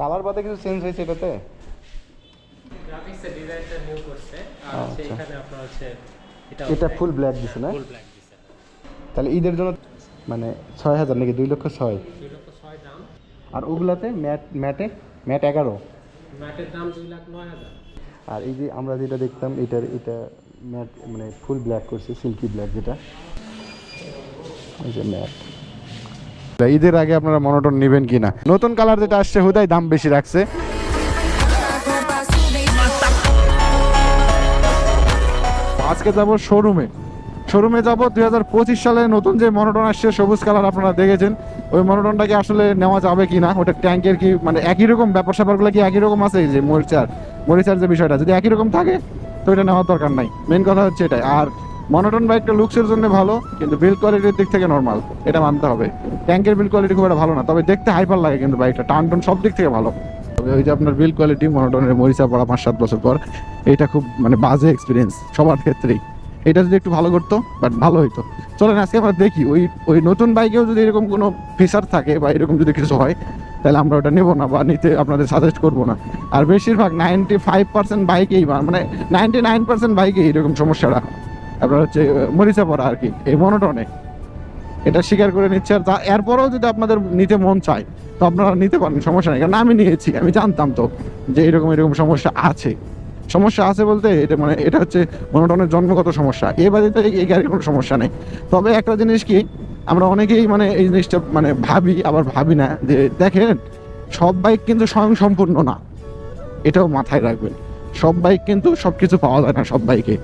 Colour বাদে কিছু change হয়েছে এটাতে? গ্রাফিক্সের ডিজাইনটা নিউ করছে আর হচ্ছে আচ্ছা। এখানে আপনার হচ্ছে এটা এটা ফুল ব্ল্যাক দিছে না? ফুল ব্ল্যাক দিছে। তাহলে ঈদের জন্য মানে ছয় হাজার নাকি দুই লক্ষ ছয়? লক্ষ দাম। আর ওগুলাতে ম্যাট ম্যাটে? ম্যাট এগারো। ম্যাটের দাম লাখ আর এই যে আমরা যেটা দেখতাম এটার এটা ম্যাট মানে ফুল ব্ল্যাক করছে সিল্কি ব্ল্যাক যেটা। এই যে ম্যাট। ঈদের আগে আপনারা মনোটন নেবেন কিনা? নতুন কালার যেটা আসছে, হুদাই দাম বেশি রাখছে। আজকে যাব শোরুমে। শোরুমে যাব দুই হাজার পঁচিশ সালে নতুন যে মনোটন আসছে, সবুজ কালার আপনারা দেখেছেন। ওই মনোটনটাকে আসলে নেওয়া যাবে কি না ওটা ট্যাঙ্কের কি মানে একই রকম ব্যাপার স্যাপারগুলো কি একই রকম আছে? যে মরিচার। মরিচার যে বিষয়টা, যদি একই রকম থাকে, তো এটা নেওয়ার দরকার নাই। মেন কথা হচ্ছে এটাই। আর মনোটন বাইকটা লুকসের জন্য ভালো, কিন্তু বিল কোয়ালিটির দিক থেকে নর্মাল এটা মানতে হবে। ট্যাঙ্কের বিল কোয়ালিটি খুব একটা ভালো না, তবে দেখতে হাইপার লাগে কিন্তু বাইকটা টান টান সব দিক থেকে ভালো। তবে ওই যে আপনার বিল কোয়ালিটি মনোটনের মরিচা পড়া পাঁচ সাত বছর পর, এটা খুব মানে বাজে এক্সপিরিয়েন্স সবার ক্ষেত্রেই। এটা যদি একটু ভালো করতো বাট ভালো হইতো। চলেন আজকে আমরা দেখি, ওই ওই নতুন বাইকেও যদি এরকম কোনো ফিচার থাকে বা এরকম যদি কিছু হয়, তাহলে আমরা ওটা নেব না বা নিতে আপনাদের সাজেস্ট করব না। আর বেশিরভাগ নাইনটি ফাইভ পার্সেন্ট বাইকেই মানে নাইনটি নাইন পার্সেন্ট বাইকেই এরকম সমস্যাটা। আপনার হচ্ছে মরিচা পড়া আর কি, এই মনোটনে এটা স্বীকার করে নিচ্ছে আর এরপরেও যদি আপনাদের নিতে মন চায়, তো আপনারা নিতে পারেন, সমস্যা নেই। কারণ আমি নিয়েছি, আমি জানতাম তো যে এরকম এরকম সমস্যা আছে। সমস্যা আছে বলতে এটা মানে এটা হচ্ছে মনোটনের জন্মগত সমস্যা। এ বাড়িতে এই গাড়ির কোনো সমস্যা নেই। তবে একটা জিনিস কি, আমরা অনেকেই মানে এই জিনিসটা মানে ভাবি, আবার ভাবি না যে, দেখেন, সব বাইক কিন্তু স্বয়ং সম্পূর্ণ না। এটাও মাথায় রাখবেন। সব বাইক কিন্তু সব কিছু পাওয়া যায় না সব বাইকে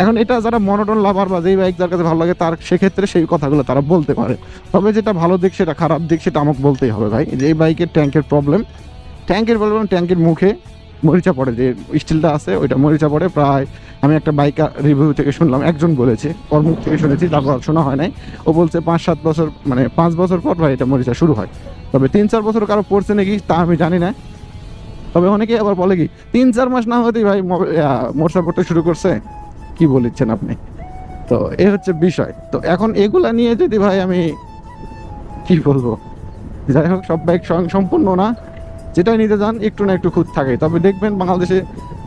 এখন এটা যারা মনোটন লাভার বা যেই বাইক যার কাছে ভালো লাগে, তার সেক্ষেত্রে সেই কথাগুলো তারা বলতে পারে। তবে যেটা ভালো দিক, সেটা খারাপ দিক, সেটা আমাকে বলতেই হবে ভাই। যে বাইকের ট্যাঙ্কের প্রবলেম ট্যাঙ্কের প্রবলেম ট্যাঙ্কের মুখে মরিচা পড়ে। যে স্টিলটা আছে, ওইটা মরিচা পড়ে। প্রায় আমি একটা বাইক রিভিউ থেকে শুনলাম, একজন বলেছে, ওর মুখ থেকে শুনেছি, তারপর শোনা হয় নাই। ও বলছে পাঁচ সাত বছর মানে পাঁচ বছর পর ভাই এটা মরিচা শুরু হয়। তবে তিন চার বছর কারও পড়ছে নাকি, তা আমি জানি না। তবে অনেকে আবার বলে কি তিন চার মাস না হতেই ভাই মোটরসাইকেল পড়তে শুরু করছে। কি বলেছেন আপনি? তো এ হচ্ছে বিষয়। তো এখন এগুলা নিয়ে যদি ভাই আমি কি বলব? যাই হোক, সব বাইক স্বয়ং সম্পূর্ণ না। যেটাই নিতে যান, একটু না একটু খুঁত থাকে। তবে দেখবেন বাংলাদেশে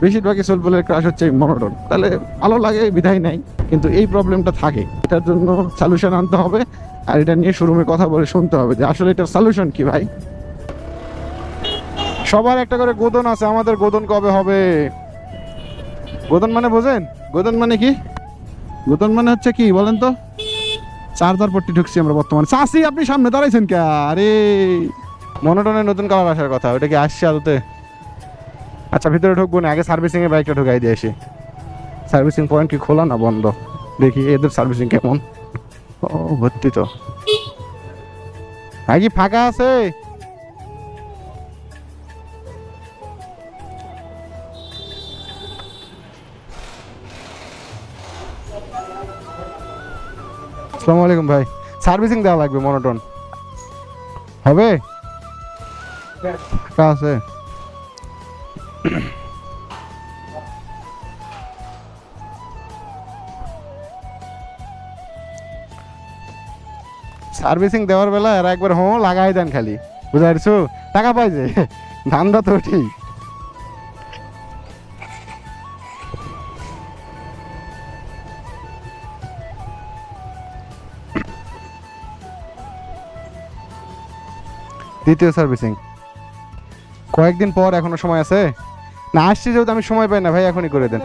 বেশিরভাগই সোলবলের ক্রাশ হচ্ছে মনোটন তাহলে ভালো লাগে, বিধায় নাই। কিন্তু এই প্রবলেমটা থাকে। এটার জন্য সলিউশন আনতে হবে। আর এটা নিয়ে শোরুমে কথা বলে শুনতে হবে যে, আসলে এটার সলিউশন কি ভাই? সবার একটা করে গোদন আছে। আমাদের গোদন কবে হবে? গোদন মানে বোঝেন? গোদন মানে কি? গোদন মানে হচ্ছে কি, বলেন তো? চার্জার পট্টি ঢুকছি আমরা বর্তমানে। চাষি, আপনি সামনে দাঁড়াইছেন কে? আরে, মনোটনের নতুন কালার আসার কথা, ওটা কি আসছে আদতে? আচ্ছা ভিতরে ঢুকবো না, আগে সার্ভিসিং এ বাইকটা ঢুকাই দিয়ে আসি। সার্ভিসিং পয়েন্ট কি খোলা না বন্ধ? দেখি, এদের সার্ভিসিং কেমন? ও, ভর্তি তো। আগে ফাঁকা আছে? আসসালামু আলাইকুম ভাই। সার্ভিসিং দেওয়া লাগবে মনোটন হবে? আছে? সার্ভিসিং দেওয়ার বেলা এরা একবার হো, লাগাই দেন খালি। পারছ? টাকা পাই যে। ধান্দা তো ঠিক। দ্বিতীয় সার্ভিসিং কয়েকদিন পর এখনও সময় আছে? না, আসছি যেহেতু আমি সময় পাই না, ভাই, এখনই করে দেন।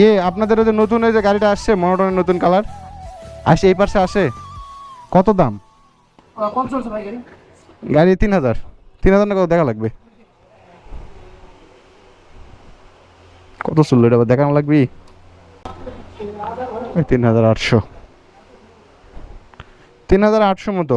ইয়ে আপনাদের ওই যে নতুন ওই যে গাড়িটা আসছে, মনোটনের নতুন কালার আসে এই পাশে আসে? কত দাম? গাড়ি তিন হাজার। তিন হাজার না কত? দেখা লাগবে। কত চলল এটা? দেখানো লাগবে? তিন হাজার আটশো। তিন হাজার আটশো মতো।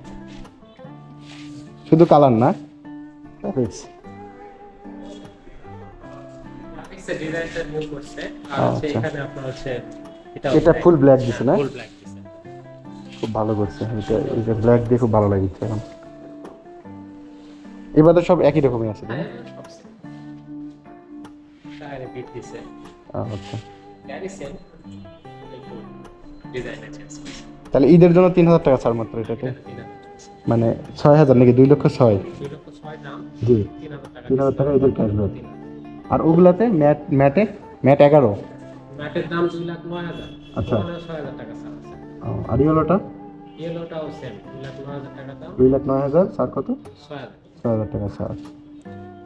এখানে আপনার হচ্ছে এটা ফুল ব্ল্যাক দিছে না? ফুল ব্ল্যাক দিছে। খুব ভালো করছে। এটা এটা ব্ল্যাক দিয়ে খুব ভালো লাগছে এখন। এবারে সব একই রকমই আছে তাই না? হ্যাঁ আচ্ছা। তাহলে ঈদের জন্য তিন হাজার টাকা ছাড় মাত্র এটাতে। মানে ছয় হাজার নাকি দুই লক্ষ ছয়? জি। তিন হাজার টাকা। ঈদের ক্যাশব্যাক আর ওগুলাতে ম্যাট ম্যাটে? ম্যাট এগারো? ম্যাটের দাম দুই লাখ নয় হাজার। আচ্ছা। ছয় হাজার টাকা আর ইয়েলোটা? ইয়েলোটাও সেম দুই লাখ নয় হাজার ছাড় কত? ছয় হাজার টাকা। ছাড়।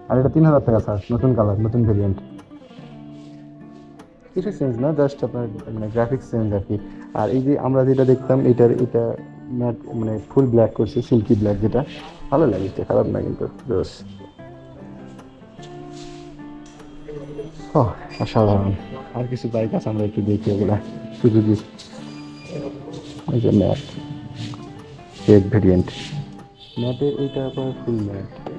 আর এটা তিন হাজার টাকা ছাড় নতুন কালার নতুন ভেরিয়েন্ট কিছু চেঞ্জ না জাস্ট আপনার মানে গ্রাফিক্স চেঞ্জ আর কি। আর এই যে আমরা যেটা দেখতাম এটার এটা ম্যাট মানে ফুল ব্ল্যাক করছে সিল্কি ব্ল্যাক যেটা। ভালো লাগে খারাপ না কিন্তু। জোস ও অসাধারণ। আর কিছু বাইক আছে, আমরা একটু দেখি ওগুলা। শুধু এই যে ম্যাট। রেড ভেরিয়েন্ট ম্যাটে এইটা আপনার ফুল ম্যাট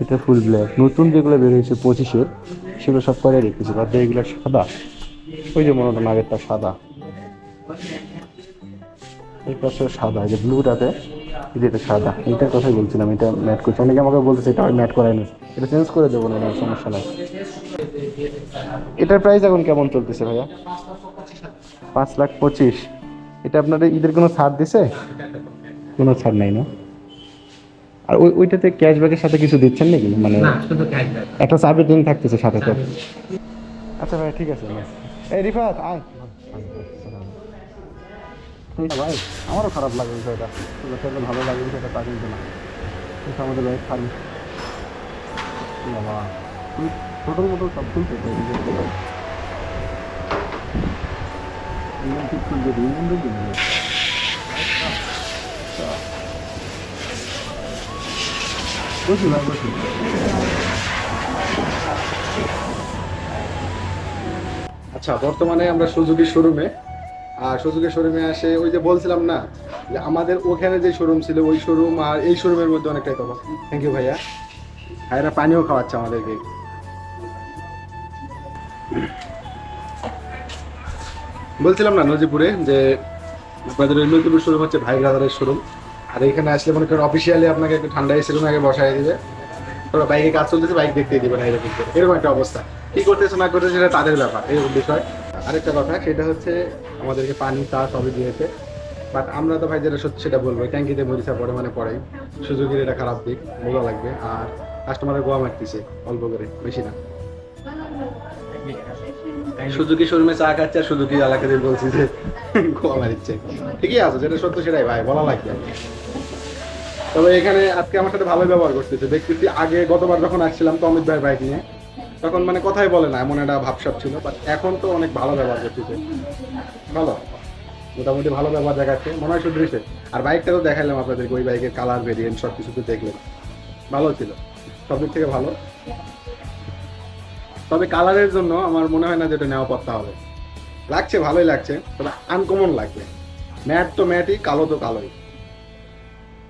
এটা ফুল ব্ল্যাক নতুন যেগুলো বের হয়েছে পঁচিশের সেগুলো সব করে রেখেছে। তাতে এগুলো সাদা। ওই যে মনে হয় আগেরটা সাদা। এই পাশে সাদা এই যে ব্লুটাতে এই যে এটা সাদা এইটার কথাই বলছিলাম এটা ম্যাট করছে। অনেকে আমাকে বলতেছে এটা ম্যাট করায়নি এটা চেঞ্জ করে দেবো না সমস্যা নাই। এটার প্রাইস এখন কেমন চলতেছে ভাইয়া? পাঁচ লাখ পঁচিশ। এটা আপনাদের ঈদের কোনো ছাড় দিছে? কোনো ছাড় নাই না? আর ওই ওইটাতে ক্যাশব্যাকের সাথে কিছু দিচ্ছেন নাকি? মানে না একটা সার্ভিস দিন থাকতেছে সাথে তো। আচ্ছা ভাই ঠিক আছে এই রিফাত আয়। আছে ভাই আমারও খারাপ লাগে বিষয়টা। কাছে ভালো লাগে বিষয়টা, তা কিন্তু না। এটা আমাদের ভাই খালি বাবা ছোটো মোটো সব আচ্ছা বর্তমানে আমরা সুজুকি শোরুমে আর সুজুকি শোরুমে আসে, ওই যে বলছিলাম না, যে আমাদের ওখানে যে শোরুম ছিল, ওই শোরুম আর এই শোরুমের মধ্যে অনেকটাই তফাৎ থ্যাংক ইউ ভাইয়া। ভাইরা পানিও খাওয়াচ্ছে আমাদেরকে। বলছিলাম না নজিপুরে যে আপনাদের নজিপুর শোরুম হচ্ছে ভাই ব্রাদারের শোরুম। আর এখানে আসলে মনে করেন অফিসিয়ালি আপনাকে একটু ঠান্ডা এসে আগে বসাই দিবে। তোরা বাইকে কাজ চলতেছে, বাইক দেখতেই দিবে না এরকম এরকম একটা অবস্থা। কি করতেছে, না করতেছে, সেটা তাদের ব্যাপার, এরকম বিষয়। আরেকটা কথা, সেটা হচ্ছে আমাদেরকে পানি, চা সবই দিয়েছে। বাট আমরা তো ভাই যেটা সত্যি সেটা বলব, ট্যাঙ্কিতে মরিচা পড়ে মানে পড়েই সুযোগের এটা খারাপ দিক? বলা লাগবে। আর কাস্টমারের গোয়া মারতেছে, অল্প করে, বেশি না। সুজুকি শোরুমে চা খাচ্ছে আর সুজুকি এলাকাতে বলছি যে গোয়া মারিচ্ছে? ঠিকই আছে, যেটা সত্য সেটাই ভাই, বলা লাগবে। তবে এখানে আজকে আমার সাথে ভালো ব্যবহার করতেছে। দেখতেছি আগে গতবার যখন আসছিলাম তো অমিত ভাই বাইক নিয়ে তখন মানে কথাই বলে না, এমন একটা ভাবসাব ছিল বাট এখন তো অনেক ভালো ব্যবহার করতেছে। ভালো? মোটামুটি ভালো ব্যবহার দেখাচ্ছে, মনে হয় শুধু আর বাইকটা তো দেখাইলাম আপনাদেরকে, ওই বাইকের কালার ভেরিয়েন্ট সব কিছু তো দেখলেন। ভালো ছিল, সব দিক থেকে ভালো। তবে কালারের জন্য আমার মনে হয় না যে এটা নেওয়া পড়তে হবে। লাগছে, ভালোই লাগছে, তবে আনকমন লাগবে। ম্যাট তো ম্যাটই কালো তো কালোই।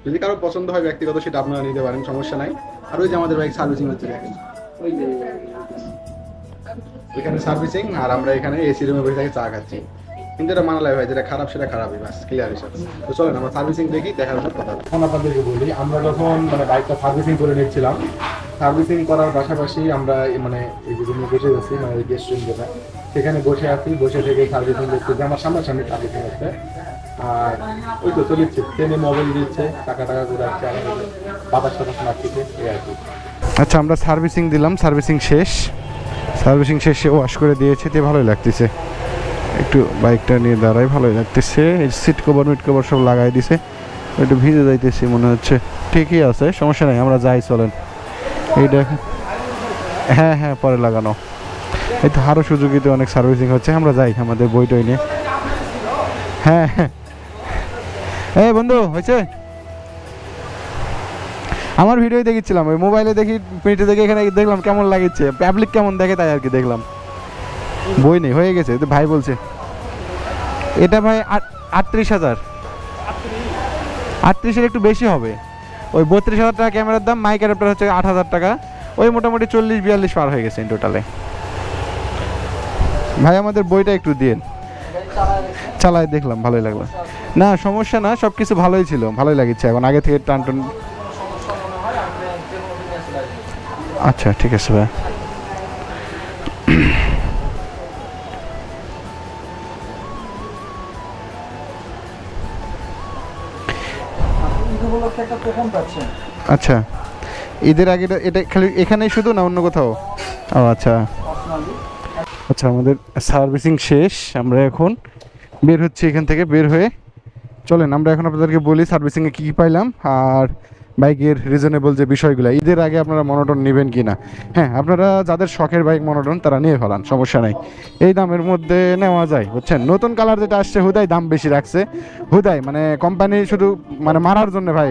যদি কারও পছন্দ হয় ব্যক্তিগত, সেটা আপনারা নিতে পারেন, সমস্যা নাই। আর ওই যে আমাদের বাইক সার্ভিসিং হচ্ছে ওই যে এখানে সার্ভিসিং আর আমরা এখানে এসি রুমে বসে থেকে চা খাচ্ছি। কিন্তু এটা মানা লাগে ভাই যেটা খারাপ সেটা খারাপই বাস ক্লিয়ার হিসাবে তো চলেন আমরা সার্ভিসিং দেখি দেখার পর কথা। এখন আপনাদেরকে বলি আমরা যখন মানে বাইকটা সার্ভিসিং করে নিচ্ছিলাম সার্ভিসিং করার পাশাপাশি আমরা মানে এই যে রুমে বসে আছি মানে গেস্ট রুম যেটা সেখানে বসে আছি বসে থেকে সার্ভিসিং দেখতেছি আমার সামনাসামনি সার্ভিসিং হচ্ছে আর ওই তো চলিচ্ছে ট্রেনে মোবাইল দিচ্ছে টাকা টাকা করে আসছে আমাদের বাতাস টাতাস মারতেছে এই আর কি। আচ্ছা আমরা সার্ভিসিং দিলাম সার্ভিসিং শেষ। সার্ভিসিং শেষে ওয়াশ করে দিয়েছে তে ভালোই লাগতেছে। একটু বাইকটা নিয়ে দাঁড়াই, ভালোই লাগতেছে। সিট কভার মিট কভার সব লাগাই দিছে। একটু ভিজে যাইতেছি মনে হচ্ছে। ঠিকই আছে, সমস্যা নাই, আমরা যাই, চলেন। এই দেখেন। হ্যাঁ হ্যাঁ পরে লাগানো। এই তো আরও সুযোগিতে অনেক সার্ভিসিং হচ্ছে, আমরা যাই আমাদের বই টই নিয়ে। হ্যাঁ হ্যাঁ। এই বন্ধু, হয়েছে? আমার ভিডিও দেখেছিলাম ওই মোবাইলে দেখি প্রিন্টে দেখে এখানে দেখলাম কেমন লাগছে পাবলিক কেমন দেখে তাই আর কি দেখলাম। বই নেই, হয়ে গেছে তো ভাই বলছে। এটা ভাই আট- আটত্রিশ হাজার। আটত্রিশের একটু বেশি হবে। ওই বত্রিশ হাজার টাকা ক্যামেরার দাম মাইক অ্যাডাপ্টার হচ্ছে আট হাজার টাকা। ওই মোটামুটি চল্লিশ, বিয়াল্লিশ পার হয়ে গেছে টোটালে ভাই, আমাদের বইটা একটু দিন চালায় দেখলাম, ভালোই লাগল। না, সমস্যা না সব কিছু ভালোই ছিল, ভালোই লাগিচ্ছে এখন। আগে থেকে টান টান আচ্ছা ঠিক আছে ভাই। আচ্ছা ঈদের আগে এটা খালি এখানেই শুধু না অন্য কোথাও? ও আচ্ছা। আচ্ছা আমাদের সার্ভিসিং শেষ, আমরা এখন বের হচ্ছি এখান থেকে, বের হয়ে চলেন। আমরা এখন আপনাদেরকে বলি সার্ভিসিংয়ে কী কী পাইলাম, আর বাইকের রিজনেবল যে বিষয়গুলো, ঈদের আগে আপনারা মনোটন নেবেন কি না হ্যাঁ আপনারা যাদের শখের বাইক মনোটন, তারা নিয়ে ফেলান, সমস্যা নেই। এই দামের মধ্যে নেওয়া যায়, বুঝছেন? নতুন কালার যেটা আসছে, হুদাই দাম বেশি রাখছে। হুদাই মানে কোম্পানি শুধু মানে মারার জন্য ভাই।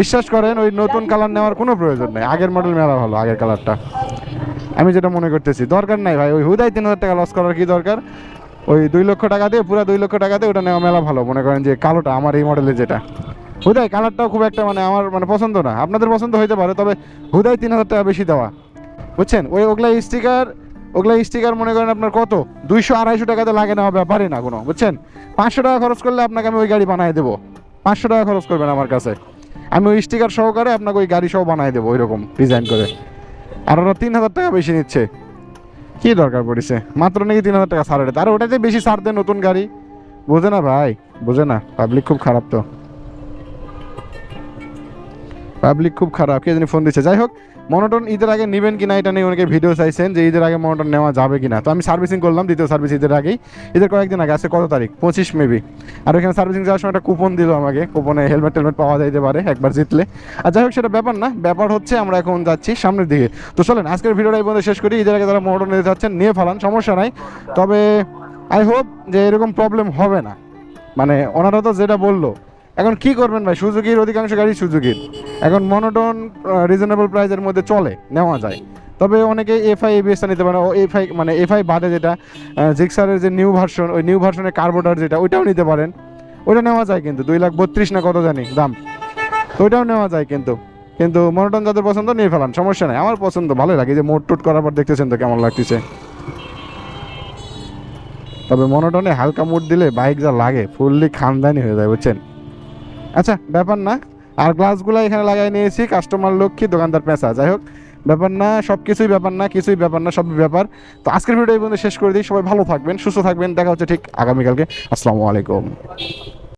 বিশ্বাস করেন, ওই নতুন কালার নেওয়ার কোনো প্রয়োজন নেই। আগের মডেল মেলা ভালো, আগের কালারটা। আমি যেটা মনে করতেছি, দরকার নাই ভাই। ওই হুদাই তিন হাজার টাকা লস করার কি দরকার? ওই দুই লক্ষ টাকা দিয়ে, পুরো দুই লক্ষ টাকা দিয়ে ওটা নেওয়া মেলা ভালো। মনে করেন যে কালোটা, আমার এই মডেলের যেটা। হুদাই কালারটাও খুব একটা মানে আমার মানে পছন্দ না। আপনাদের পছন্দ হইতে পারে, তবে হুদাই তিন হাজার টাকা বেশি দেওয়া। বুঝছেন? ওই ওগুলা স্টিকার ওগুলা স্টিকার মনে করেন আপনার কত? দুইশো আড়াইশো টাকাতে লাগে নেওয়া ব্যাপারই না কোনো, বুঝছেন? পাঁচশো টাকা খরচ করলে আপনাকে আমি ওই গাড়ি বানাই দেবো। পাঁচশো টাকা খরচ করবেন আমার কাছে। আমি ওই স্টিকার সহকারে আপনাকে ওই গাড়ি সহ বানাই দেবো, ওইরকম ডিজাইন করে। আর ওরা তিন হাজার টাকা বেশি নিচ্ছে। কি দরকার পড়েছে? মাত্র নাকি তিন হাজার টাকা ছাড় আর ওটাতে বেশি ছাড় দেয় নতুন গাড়ি। বোঝে না ভাই, বোঝে না। পাবলিক খুব খারাপ তো। পাবলিক খুব খারাপ, কে জানি ফোন দিচ্ছে। যাই হোক, মনোটন ঈদের আগে নেবেন কিনা এটা নিয়ে অনেকে ভিডিও চাইছেন যে ঈদের আগে মনোটন নেওয়া যাবে কিনা। তো আমি সার্ভিসিং করলাম দ্বিতীয় সার্ভিস ঈদের আগেই। ঈদের কয়েকদিন আগে আছে কত তারিখ? পঁচিশ মেবি আর ওখানে সার্ভিসিং যাওয়ার সময় একটা কুপন দিল আমাকে। কুপনে হেলমেট টেলমেট পাওয়া যাইতে পারে, একবার জিতলে। আর যাই হোক, সেটা ব্যাপার না। ব্যাপার হচ্ছে আমরা এখন যাচ্ছি সামনের দিকে। তো চলেন, আজকের ভিডিওটা এই পর্যন্ত শেষ করি। ঈদের আগে যারা মনোটন নিতে যাচ্ছেন, নিয়ে ফেলান, সমস্যা নাই। তবে আই হোপ যে এরকম প্রবলেম হবে না। মানে ওনারা তো যেটা বলল এখন কি করবেন ভাই? সুজুকির অধিকাংশ গাড়ি সুজুকির। এখন মনোটন রিজনেবল প্রাইসের মধ্যে চলে, নেওয়া যায়। তবে অনেকে এফআই এবিএসটা নিতে পারে ও এফআই মানে এফআই বাদে যেটা জিক্সারের যে নিউ ভার্সন ওই নিউ ভার্সনের কার্বোটার যেটা, ওইটাও নিতে পারেন। ওইটা নেওয়া যায় কিন্তু, দুই লাখ বত্রিশ না কত জানি দাম। তো ওইটাও নেওয়া যায় কিন্তু। কিন্তু মনোটন যাদের পছন্দ, নিয়ে ফেলান, সমস্যা নেই। আমার পছন্দ ভালো লাগে। যে মোট টোট করার পর দেখতেছেন তো কেমন লাগতেছে। তবে মনোটনে হালকা মুড দিলে বাইক যা লাগে ফুললি খানদানি হয়ে যায়, বুঝছেন? আচ্ছা ব্যাপার না। আর গ্লাসগুলো এখানে লাগাই নিয়েছি কাস্টমার লক্ষ্মী, দোকানদার, পেঁচা। যাই হোক, ব্যাপার না সব কিছুই ব্যাপার না, কিছুই ব্যাপার না সব ব্যাপার। তো আজকের ভিডিও এই পর্যন্ত শেষ করে দিই, সবাই ভালো থাকবেন, সুস্থ থাকবেন, দেখা হচ্ছে ঠিক আগামীকালকে। আসসালামু আলাইকুম।